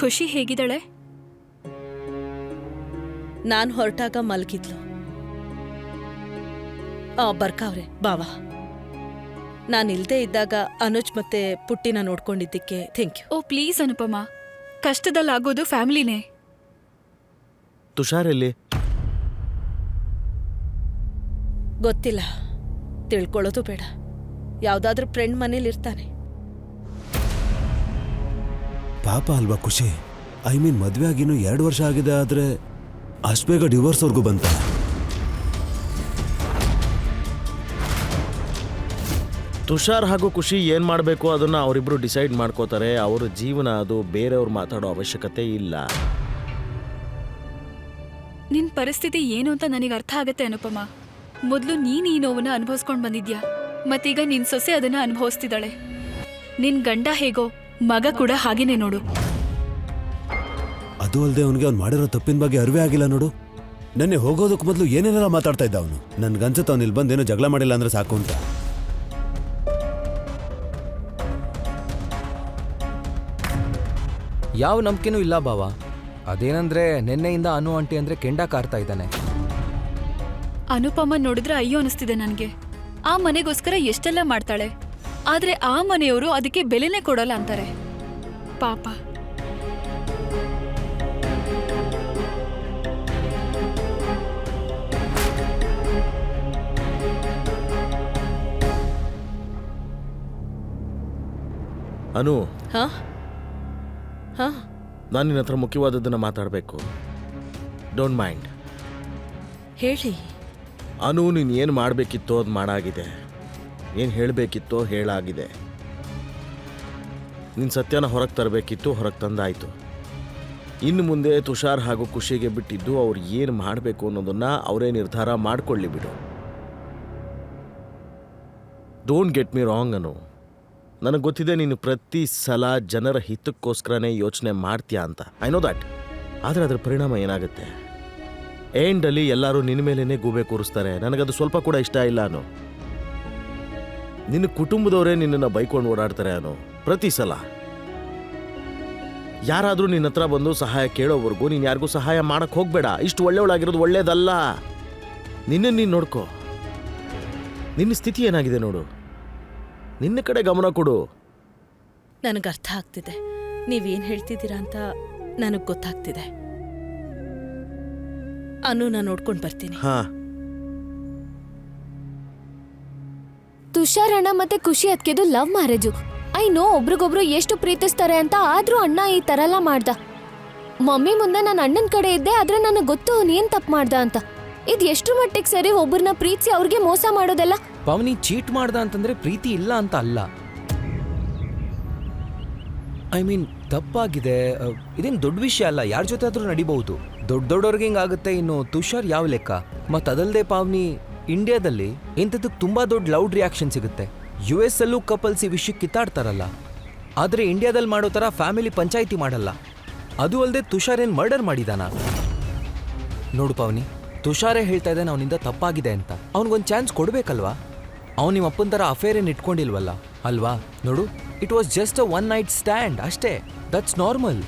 ಖುಷಿ ಹೇಗಿದ್ದಾಳೆ? ನಾನು ಹೊರಟಾಗ ಮಲಗಿದ್ಲು. ಆ ಬರ್ಕಾವ್ರೆ ಬಾವಾ ನಾನು ಇಲ್ದೇ ಇದ್ದಾಗ ಅನುಜ್ ಮತ್ತೆ ಪುಟ್ಟಿನ ನೋಡ್ಕೊಂಡಿದ್ದಕ್ಕೆ thank you O please Anupama. ಕಷ್ಟದಲ್ಲಾಗೋದು ಫ್ಯಾಮಿಲಿನೇ. ತುಷಾರ್ ಎಲ್ಲಿ? ಗೊತ್ತಿಲ್ಲ. ತಿಳ್ಕೊಳ್ಳೋದು ಬೇಡ. ಯಾವ್ದಾದ್ರೂ ಫ್ರೆಂಡ್ ಮನೇಲಿ ಇರ್ತಾನೆ ಪಾಪ ಅಲ್ವಾ ಖುಷಿ? ಐ ಮೀನ್ ಮದುವೆ ಆಗಿನೂ ಎರಡು ವರ್ಷ ಆಗಿದೆ ಆದ್ರೆ ಅಷ್ಟು ಬೇಗ ಡಿವೋರ್ಸ್ವರೆಗೂ ಬಂತ? ತುಷಾರ್ ಹಾಗೂ ಖುಷಿ ಏನ್ ಮಾಡಬೇಕು ಅದನ್ನ ಅವರಿಬ್ರು ಡಿಸೈಡ್ ಮಾಡ್ಕೋತಾರೆ. ಅವ್ರ ಜೀವನ ಅದು ಬೇರೆಯವ್ರು ಮಾತಾಡೋ ಅವಶ್ಯಕತೆ ಇಲ್ಲ. ನಿನ್ ಪರಿಸ್ಥಿತಿ ಏನು ಅಂತ ನನಗೆ ಅರ್ಥ ಆಗತ್ತೆ ಅನುಪಮ. ಮೊದಲು ನೀನ್ ಈ ನೋವನ್ನ ಅನುಭವಿಸ್ಕೊಂಡು ಬಂದಿದ್ಯಾ? ಮತ್ತೀಗ ನಿನ್ ಸೊಸೆ ಅದನ್ನ ಅನುಭವಿಸ್ತಿದ್ದಾಳೆ. ನಿನ್ ಗಂಡ ಹೇಗೋ ಮಗ ಕೂಡ ಹಾಗೇನೆ ನೋಡು. ಅದು ಅಲ್ಲದೆ ಅವನಿಗೆ ಅವ್ನು ಮಾಡಿರೋ ತಪ್ಪಿನ ಬಗ್ಗೆ ಅರಿವೆ ಆಗಿಲ್ಲ ನೋಡು. ನೆನ್ನೆ ಹೋಗೋದಕ್ಕೆ ಮೊದಲು ಏನೇನೆಲ್ಲ ಮಾತಾಡ್ತಾ ಇದ್ದ ಅವನು? ನನ್ಗನ್ಸುತ್ತೆ ಅವ್ನು ಇಲ್ಲಿ ಬಂದೇನೋ ಜಗಳ ಮಾಡಿಲ್ಲ ಅಂದ್ರೆ ಸಾಕು ಅಂತ. ಯಾವ ನಂಬಿಕೆನೂ ಇಲ್ಲ ಬಾವ. ಅದೇನಂದ್ರೆ ನಿನ್ನೆಯಿಂದ ಅನು ಆಂಟಿ ಅಂದ್ರೆ ಕೆಂಡ ಕಾರ್ತಾ ಇದ್ದಾನೆ. ಅನುಪಮ ನೋಡಿದ್ರೆ ಅಯ್ಯೋ ಅನಿಸ್ತಿದೆ ನನಗೆ. ಆ ಮನೆಗೋಸ್ಕರ ಎಷ್ಟೆಲ್ಲ ಮಾಡ್ತಾಳೆ? ಆದ್ರೆ ಆ ಮನೆಯವರು ಅದಕ್ಕೆ ಬೆಲೆನೇ ಕೊಡಲ್ಲ ಅಂತಾರೆ. ಪಾಪ. ಅನು. ಹಾ? ಹಾ? ನಾನು ನಿನ್ನ ಹತ್ರ ಮುಖ್ಯವಾದದ್ದನ್ನು ಮಾತಾಡಬೇಕು. ಡೋಂಟ್ ಮೈಂಡ್ ಹೇಳಿ. ಅನು ನೀನು ಏನು ಮಾಡಬೇಕಿತ್ತು ಅದು ಮಾಡಾಗಿದೆ. ಏನು ಹೇಳಬೇಕಿತ್ತೋ ಹೇಳಾಗಿದೆ. ನಿನ್ನ ಸತ್ಯನ ಹೊರಗೆ ತರಬೇಕಿತ್ತು, ಹೊರಗೆ ತಂದಾಯಿತು. ಇನ್ನು ಮುಂದೆ ತುಷಾರ್ ಹಾಗೂ ಖುಷಿಗೆ ಬಿಟ್ಟಿದ್ದು ಅವ್ರು ಏನು ಮಾಡಬೇಕು ಅನ್ನೋದನ್ನು ಅವರೇ ನಿರ್ಧಾರ ಮಾಡಿಕೊಳ್ಳಿ ಬಿಡು. Don't get me wrong Anu. ನನಗೆ ಗೊತ್ತಿದೆ ನೀನು ಪ್ರತಿ ಸಲ ಜನರ ಹಿತಕ್ಕೋಸ್ಕರನೇ ಯೋಚನೆ ಮಾಡ್ತೀಯಾ ಅಂತ. ಐ ನೋ ದಟ್ ಆದರೆ ಅದರ ಪರಿಣಾಮ ಏನಾಗುತ್ತೆ? ಎಂಡಲ್ಲಿ ಎಲ್ಲರೂ ನಿನ್ನ ಮೇಲೇ ಗೂಬೆ ಕೂರಿಸ್ತಾರೆ. ನನಗದು ಸ್ವಲ್ಪ ಕೂಡ ಇಷ್ಟ ಇಲ್ಲ ಅನು. ನಿನ್ನ ಕುಟುಂಬದವರೇ ನಿನ್ನನ್ನು ಬೈಕೊಂಡು ಓಡಾಡ್ತಾರೆ ಅನ್ನೋ ಪ್ರತಿ ಸಲ. ಯಾರಾದರೂ ನಿನ್ನ ಹತ್ರ ಬಂದು ಸಹಾಯ ಕೇಳೋವರೆಗೂ ನೀನು ಯಾರಿಗೂ ಸಹಾಯ ಮಾಡಕ್ಕೆ ಹೋಗಬೇಡ. ಇಷ್ಟು ಒಳ್ಳೆಯವಳಾಗಿರೋದು ಒಳ್ಳೇದಲ್ಲ. ನಿನ್ನ ನೀನು ನೋಡ್ಕೋ. ನಿನ್ನ ಸ್ಥಿತಿ ಏನಾಗಿದೆ ನೋಡು. ನಿನ್ನ ಕಡೆ ಗಮನ ಕೊಡು. ನನಗೆ ಅರ್ಥ ಆಗ್ತಿದೆ. ನೀವೇನು ಹೇಳ್ತಿದ್ದೀರಾ ಅಂತ ನನಗೆ ಗೊತ್ತಾಗ್ತಿದೆ. ಅನು ನಾನು ನೋಡ್ಕೊಂಡು ಬರ್ತೀನಿ. ಹಾ. ತುಷಾರ್ ಅಣ್ಣ ಮತ್ತೆ ಖುಷಿ ಅದಕ್ಕೆದು ಲವ್ ಮ್ಯಾರೇಜು ಐ ನೋ, ಒಬ್ರಿಗೊಬ್ರು ಎಷ್ಟು ಪ್ರೀತಿಸ್ತಾರೆ ಅಂತ ಆದ್ರೂ ಅಣ್ಣ ಈ ತರ ಎಲ್ಲ ಮಾಡ್ದ. ಮಮ್ಮಿ ಮುಂದೆ ನನ್ನ ಅಣ್ಣನ ಕಡೆ ಇದ್ದೆ, ಆದ್ರೆ ನನಗೆ ಗೊತ್ತು ಅವ್ನು ಏನ್ ತಪ್ಪು ಮಾಡ್ದ ಅಂತ. ಇದ್ ಎಷ್ಟು ಮಟ್ಟಿಗೆ ಸರಿ ಒಬ್ಬರನ್ನ ಪ್ರೀತಿಸಿ ಅವ್ರಿಗೆ ಮೋಸ ಮಾಡೋದೆಲ್ಲ? ಪವನಿ ಚೀಟ್ ಮಾಡ್ದ ಅಂತಂದ್ರೆ ಪ್ರೀತಿ ಇಲ್ಲ ಅಂತ ಅಲ್ಲ. ಐ ಮೀನ್ ತಪ್ಪಾಗಿದೆ ಇದೇನು ದೊಡ್ಡ ವಿಷಯ ಅಲ್ಲ, ಯಾರ ಜೊತೆ ಆದ್ರೂ ನಡಿಬಹುದು. ದೊಡ್ಡ ದೊಡ್ಡವ್ರಿಗೆ ಹಿಂಗಾಗುತ್ತೆ ಇನ್ನು ತುಷಾರ್ ಯಾವ ಲೆಕ್ಕ? ಮತ್ತದಲ್ಲದೆ ಪಾವ್ನಿ ಇಂಡಿಯಾದಲ್ಲಿ ಇಂಥದಕ್ಕೆ ತುಂಬಾ ದೊಡ್ಡ ಲೌಡ್ ರಿಯಾಕ್ಷನ್ ಸಿಗುತ್ತೆ. ಯು ಎಸ್ ಅಲ್ಲೂ ಕಪಲ್ಸ್ ಈ ವಿಷಯಕ್ಕೆ ಕಿತ್ತಾಡ್ತಾರಲ್ಲ. ಆದರೆ ಇಂಡಿಯಾದಲ್ಲಿ ಮಾಡೋ ಥರ ಫ್ಯಾಮಿಲಿ ಪಂಚಾಯಿತಿ ಮಾಡಲ್ಲ. ಅದು ಅಲ್ಲದೆ ತುಷಾರ್ ಮರ್ಡರ್ ಮಾಡಿದಾನ? ನೋಡು ಪವನಿ, ತುಷಾರೇ ಹೇಳ್ತಾ ಇದ್ದಾನೆ ಅವನಿಂದ ತಪ್ಪಾಗಿದೆ ಅಂತ. ಅವ್ನಿಗೊಂದು ಚಾನ್ಸ್ ಕೊಡಬೇಕಲ್ವಾ? ಅವ್ನು ನಿಮ್ಮ ಅಪ್ಪನ ಥರ ಅಫೇರ್ ಏನು ಇಟ್ಕೊಂಡಿಲ್ವಲ್ಲ? ಅಲ್ವಾ? ನೋಡು it was just a one night stand ಅಷ್ಟೇ. That's normal